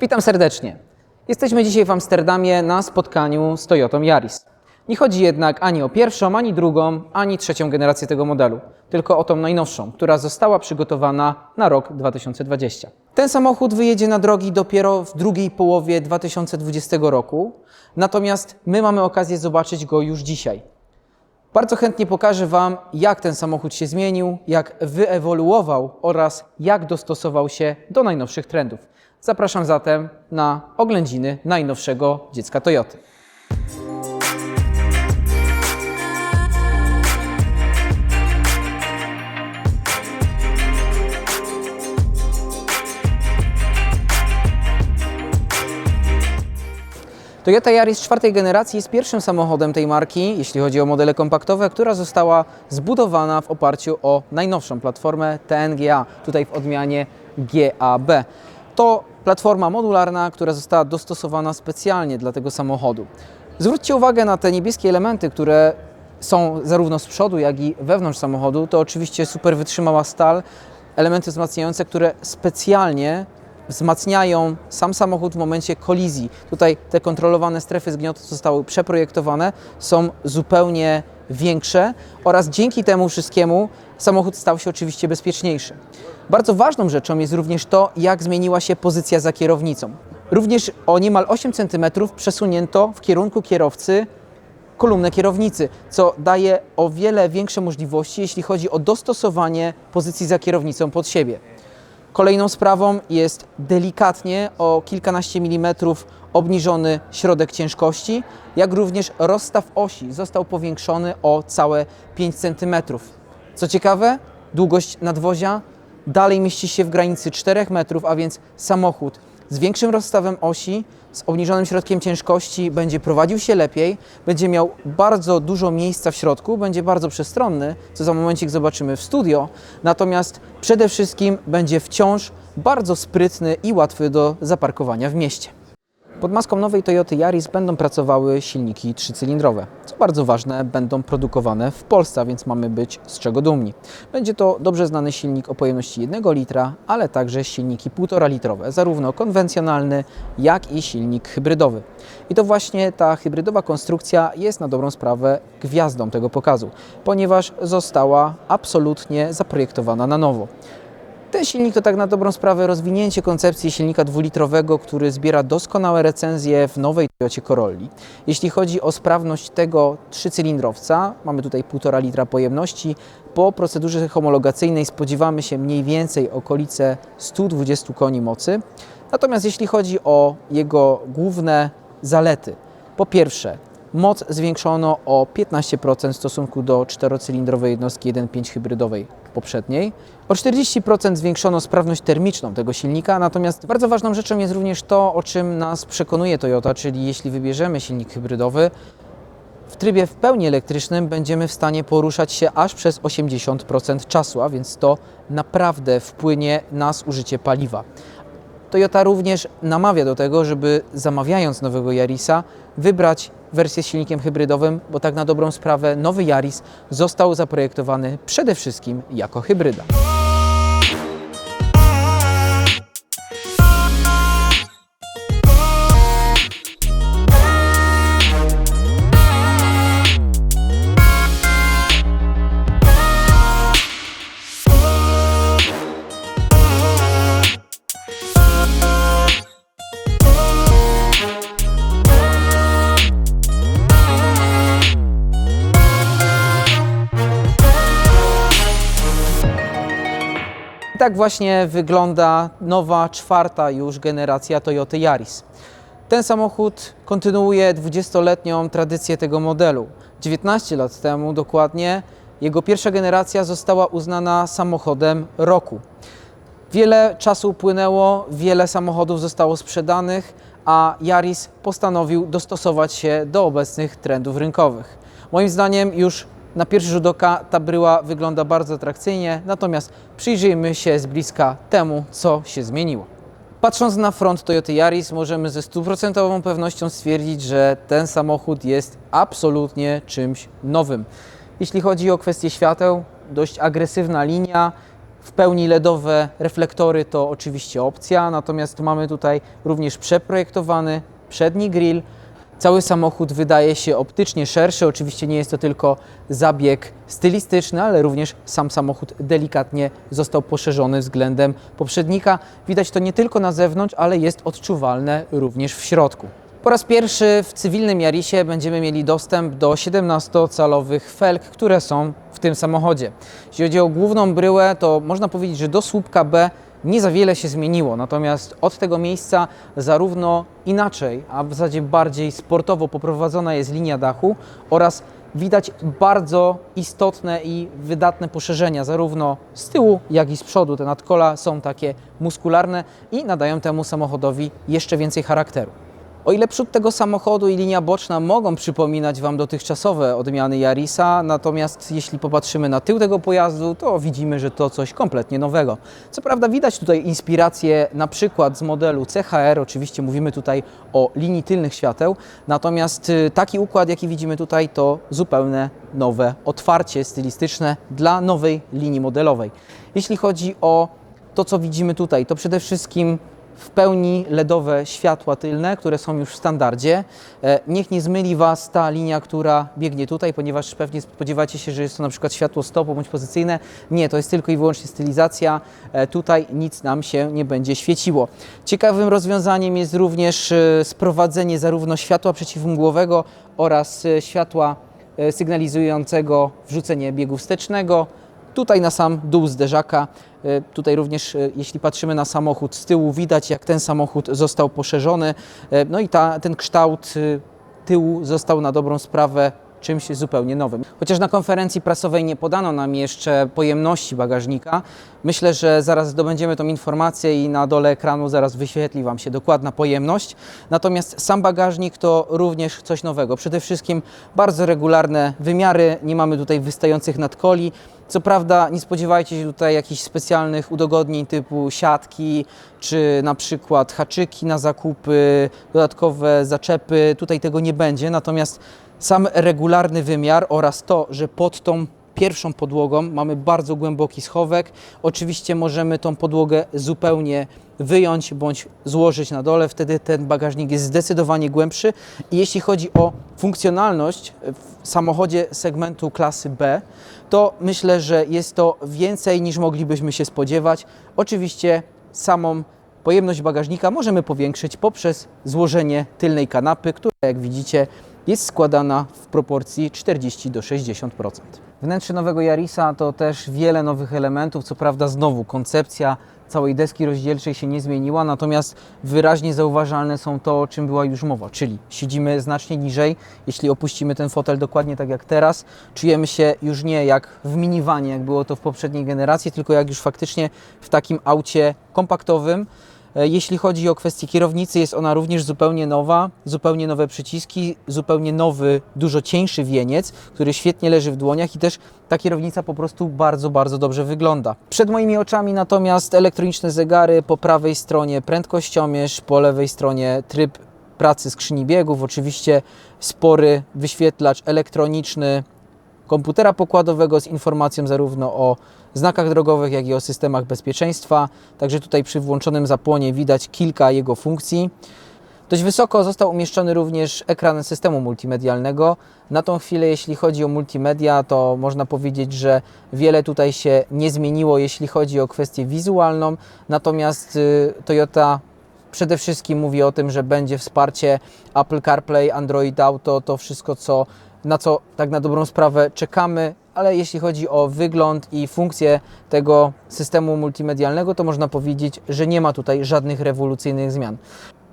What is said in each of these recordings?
Witam serdecznie. Jesteśmy dzisiaj w Amsterdamie na spotkaniu z Toyotą Yaris. Nie chodzi jednak ani o pierwszą, ani drugą, ani trzecią generację tego modelu, tylko o tą najnowszą, która została przygotowana na rok 2020. Ten samochód wyjedzie na drogi dopiero w drugiej połowie 2020 roku, natomiast my mamy okazję zobaczyć go już dzisiaj. Bardzo chętnie pokażę Wam, jak ten samochód się zmienił, jak wyewoluował oraz jak dostosował się do najnowszych trendów. Zapraszam zatem na oględziny najnowszego dziecka Toyoty. Toyota Yaris czwartej generacji jest pierwszym samochodem tej marki, jeśli chodzi o modele kompaktowe, która została zbudowana w oparciu o najnowszą platformę TNGA, tutaj w odmianie GAB. To platforma modularna, która została dostosowana specjalnie dla tego samochodu. Zwróćcie uwagę na te niebieskie elementy, które są zarówno z przodu, jak i wewnątrz samochodu. To oczywiście super wytrzymała stal, elementy wzmacniające, które specjalnie wzmacniają sam samochód w momencie kolizji. Tutaj te kontrolowane strefy zgniotu zostały przeprojektowane, są zupełnie większe oraz dzięki temu wszystkiemu samochód stał się oczywiście bezpieczniejszy. Bardzo ważną rzeczą jest również to, jak zmieniła się pozycja za kierownicą. Również o niemal 8 cm przesunięto w kierunku kierowcy kolumnę kierownicy, co daje o wiele większe możliwości, jeśli chodzi o dostosowanie pozycji za kierownicą pod siebie. Kolejną sprawą jest delikatnie o kilkanaście milimetrów obniżony środek ciężkości, jak również rozstaw osi został powiększony o całe 5 cm. Co ciekawe, długość nadwozia dalej mieści się w granicy 4 metrów, a więc samochód z większym rozstawem osi, z obniżonym środkiem ciężkości będzie prowadził się lepiej, będzie miał bardzo dużo miejsca w środku, będzie bardzo przestronny, co za momencik zobaczymy w studio, natomiast przede wszystkim będzie wciąż bardzo sprytny i łatwy do zaparkowania w mieście. Pod maską nowej Toyoty Yaris będą pracowały silniki trzycylindrowe. Bardzo ważne, będą produkowane w Polsce, więc mamy być z czego dumni. Będzie to dobrze znany silnik o pojemności 1 litra, ale także silniki 1,5 litrowe, zarówno konwencjonalny, jak i silnik hybrydowy. I to właśnie ta hybrydowa konstrukcja jest na dobrą sprawę gwiazdą tego pokazu, ponieważ została absolutnie zaprojektowana na nowo. Ten silnik to tak na dobrą sprawę rozwinięcie koncepcji silnika dwulitrowego, który zbiera doskonałe recenzje w nowej Toyocie Corolli. Jeśli chodzi o sprawność tego trzycylindrowca, mamy tutaj 1,5 litra pojemności. Po procedurze homologacyjnej spodziewamy się mniej więcej okolice 120 koni mocy. Natomiast jeśli chodzi o jego główne zalety, po pierwsze, moc zwiększono o 15% w stosunku do czterocylindrowej jednostki 1.5 hybrydowej poprzedniej. O 40% zwiększono sprawność termiczną tego silnika, natomiast bardzo ważną rzeczą jest również to, o czym nas przekonuje Toyota, czyli jeśli wybierzemy silnik hybrydowy, w trybie w pełni elektrycznym będziemy w stanie poruszać się aż przez 80% czasu, a więc to naprawdę wpłynie na zużycie paliwa. Toyota również namawia do tego, żeby zamawiając nowego Yarisa wybrać wersję z silnikiem hybrydowym, bo tak na dobrą sprawę nowy Yaris został zaprojektowany przede wszystkim jako hybryda. Tak właśnie wygląda nowa, czwarta już generacja Toyota Yaris. Ten samochód kontynuuje 20-letnią tradycję tego modelu. 19 lat temu dokładnie jego pierwsza generacja została uznana samochodem roku. Wiele czasu upłynęło, wiele samochodów zostało sprzedanych, a Yaris postanowił dostosować się do obecnych trendów rynkowych. Moim zdaniem już na pierwszy rzut oka ta bryła wygląda bardzo atrakcyjnie, natomiast przyjrzyjmy się z bliska temu, co się zmieniło. Patrząc na front Toyota Yaris, możemy ze stuprocentową pewnością stwierdzić, że ten samochód jest absolutnie czymś nowym. Jeśli chodzi o kwestię świateł, dość agresywna linia, W pełni LEDowe reflektory to oczywiście opcja, natomiast mamy tutaj również przeprojektowany przedni grill. Cały samochód wydaje się optycznie szerszy. Oczywiście nie jest to tylko zabieg stylistyczny, ale również sam samochód delikatnie został poszerzony względem poprzednika. Widać to nie tylko na zewnątrz, ale jest odczuwalne również w środku. Po raz pierwszy w cywilnym Jarisie będziemy mieli dostęp do 17-calowych felg, które są w tym samochodzie. Jeśli chodzi o główną bryłę, to można powiedzieć, że do słupka B nie za wiele się zmieniło, natomiast od tego miejsca zarówno inaczej, a w zasadzie bardziej sportowo poprowadzona jest linia dachu oraz widać bardzo istotne i wydatne poszerzenia, zarówno z tyłu, jak i z przodu. Te nadkola są takie muskularne i nadają temu samochodowi jeszcze więcej charakteru. O ile przód tego samochodu i linia boczna mogą przypominać Wam dotychczasowe odmiany Yarisa, natomiast jeśli popatrzymy na tył tego pojazdu, to widzimy, że to coś kompletnie nowego. Co prawda widać tutaj inspirację na przykład z modelu CHR, oczywiście mówimy tutaj o linii tylnych świateł, natomiast y, taki układ, jaki widzimy tutaj, to zupełnie nowe otwarcie stylistyczne dla nowej linii modelowej. Jeśli chodzi o to, co widzimy tutaj, to przede wszystkim w pełni LEDowe światła tylne, które są już w standardzie. E, Niech nie zmyli Was ta linia, która biegnie tutaj, ponieważ pewnie spodziewacie się, że jest to na przykład światło stopu bądź pozycyjne. Nie, to jest tylko i wyłącznie stylizacja. E, Tutaj nic nam się nie będzie świeciło. Ciekawym rozwiązaniem jest również e, sprowadzenie zarówno światła przeciwmgłowego oraz światła sygnalizującego wrzucenie biegu wstecznego. Tutaj na sam dół zderzaka, e, tutaj również e, jeśli patrzymy na samochód z tyłu, widać jak ten samochód został poszerzony. E, No i ta, ten kształt tyłu został na dobrą sprawę czymś zupełnie nowym. Chociaż na konferencji prasowej nie podano nam jeszcze pojemności bagażnika, myślę, że zaraz zdobędziemy tą informację i na dole ekranu zaraz wyświetli Wam się dokładna pojemność. Natomiast sam bagażnik to również coś nowego. Przede wszystkim bardzo regularne wymiary, nie mamy tutaj wystających nadkoli. Co prawda nie spodziewajcie się tutaj jakichś specjalnych udogodnień typu siatki, czy na przykład haczyki na zakupy, dodatkowe zaczepy. Tutaj tego nie będzie, natomiast sam regularny wymiar oraz to, że pod tą pierwszą podłogą mamy bardzo głęboki schowek. Oczywiście możemy tą podłogę zupełnie wyjąć bądź złożyć na dole, wtedy ten bagażnik jest zdecydowanie głębszy. I jeśli chodzi o funkcjonalność w samochodzie segmentu klasy B, to myślę, że jest to więcej niż moglibyśmy się spodziewać. Oczywiście samą pojemność bagażnika możemy powiększyć poprzez złożenie tylnej kanapy, która jak widzicie jest składana w proporcji 40 do 60%. Wnętrze nowego Yarisa to też wiele nowych elementów, co prawda znowu koncepcja całej deski rozdzielczej się nie zmieniła, natomiast wyraźnie zauważalne są to, o czym była już mowa, czyli siedzimy znacznie niżej, jeśli opuścimy ten fotel dokładnie tak jak teraz, czujemy się już nie jak w minivanie, jak było to w poprzedniej generacji, tylko jak już faktycznie w takim aucie kompaktowym. E, Jeśli chodzi o kwestię kierownicy, jest ona również zupełnie nowa, zupełnie nowe przyciski, zupełnie nowy, dużo cieńszy wieniec, który świetnie leży w dłoniach i też ta kierownica po prostu bardzo, bardzo dobrze wygląda. Przed moimi oczami natomiast elektroniczne zegary, po prawej stronie prędkościomierz, po lewej stronie tryb pracy skrzyni biegów, oczywiście spory wyświetlacz elektroniczny komputera pokładowego z informacją zarówno o znakach drogowych, jak i o systemach bezpieczeństwa. Także tutaj przy włączonym zapłonie widać kilka jego funkcji. Dość wysoko został umieszczony również ekran systemu multimedialnego. Na tą chwilę, jeśli chodzi o multimedia, to można powiedzieć, że wiele tutaj się nie zmieniło, jeśli chodzi o kwestię wizualną. Natomiast y, Toyota przede wszystkim mówi o tym, że będzie wsparcie Apple CarPlay, Android Auto, to wszystko, co, na co tak na dobrą sprawę czekamy, ale jeśli chodzi o wygląd i funkcję tego systemu multimedialnego, to można powiedzieć, że nie ma tutaj żadnych rewolucyjnych zmian.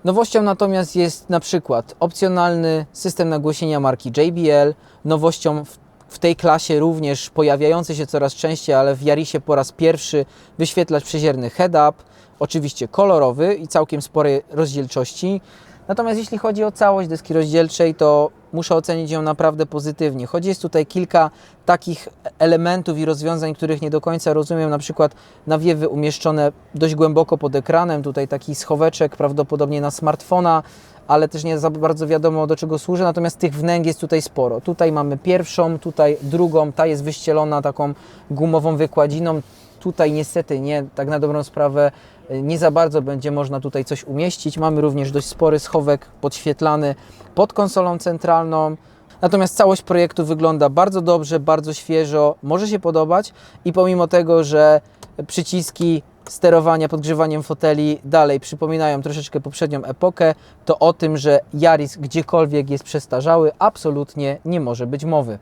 Nowością natomiast jest na przykład opcjonalny system nagłośnienia marki JBL, nowością w w tej klasie również pojawiający się coraz częściej, ale w Yarisie po raz pierwszy wyświetlacz przezierny head-up, oczywiście kolorowy i całkiem sporej rozdzielczości. Natomiast jeśli chodzi o całość deski rozdzielczej, to muszę ocenić ją naprawdę pozytywnie. Choć jest tutaj kilka takich elementów i rozwiązań, których nie do końca rozumiem, na przykład nawiewy umieszczone dość głęboko pod ekranem, tutaj taki schoweczek prawdopodobnie na smartfona, ale też nie za bardzo wiadomo do czego służy, natomiast tych wnęk jest tutaj sporo. Tutaj mamy pierwszą, tutaj drugą, ta jest wyścielona taką gumową wykładziną, Tutaj niestety nie, tak na dobrą sprawę y, nie za bardzo będzie można tutaj coś umieścić. Mamy również dość spory schowek podświetlany pod konsolą centralną. Natomiast całość projektu wygląda bardzo dobrze, bardzo świeżo, może się podobać i pomimo tego, że przyciski sterowania podgrzewaniem foteli dalej przypominają troszeczkę poprzednią epokę, to o tym, że Yaris gdziekolwiek jest przestarzały, absolutnie nie może być mowy.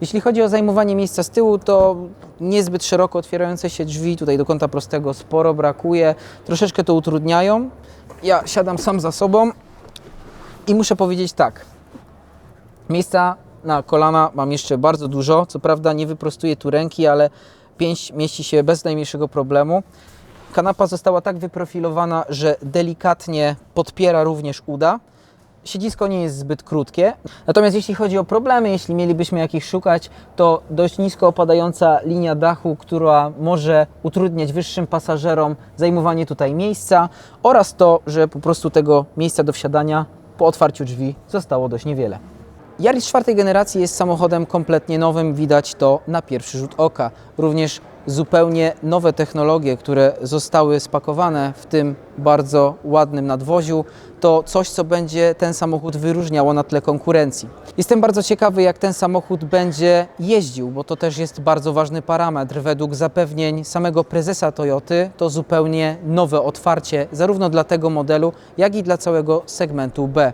Jeśli chodzi o zajmowanie miejsca z tyłu, to niezbyt szeroko otwierające się drzwi, tutaj do kąta prostego sporo brakuje, troszeczkę to utrudniają. Ja siadam sam za sobą i muszę powiedzieć tak, Miejsca na kolana mam jeszcze bardzo dużo. Co prawda nie wyprostuję tu ręki, ale pięść mieści się bez najmniejszego problemu. Kanapa została tak wyprofilowana, że delikatnie podpiera również uda. Siedzisko nie jest zbyt krótkie. Natomiast jeśli chodzi o problemy, jeśli mielibyśmy jakich szukać, to dość nisko opadająca linia dachu, która może utrudniać wyższym pasażerom zajmowanie tutaj miejsca oraz to, że po prostu tego miejsca do wsiadania po otwarciu drzwi zostało dość niewiele. Yaris czwartej generacji jest samochodem kompletnie nowym, widać to na pierwszy rzut oka. Również zupełnie nowe technologie, które zostały spakowane w tym bardzo ładnym nadwoziu, to coś, co będzie ten samochód wyróżniało na tle konkurencji. Jestem bardzo ciekawy, jak ten samochód będzie jeździł, bo to też jest bardzo ważny parametr. Według zapewnień samego prezesa Toyoty to zupełnie nowe otwarcie, zarówno dla tego modelu, jak i dla całego segmentu B.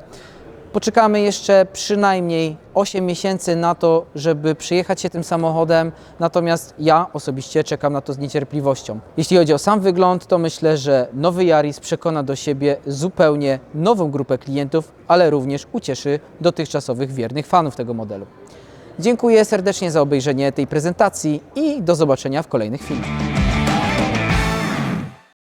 Poczekamy jeszcze przynajmniej 8 miesięcy na to, żeby przyjechać się tym samochodem, natomiast ja osobiście czekam na to z niecierpliwością. Jeśli chodzi o sam wygląd, to myślę, że nowy Yaris przekona do siebie zupełnie nową grupę klientów, ale również ucieszy dotychczasowych wiernych fanów tego modelu. Dziękuję serdecznie za obejrzenie tej prezentacji i do zobaczenia w kolejnych filmach.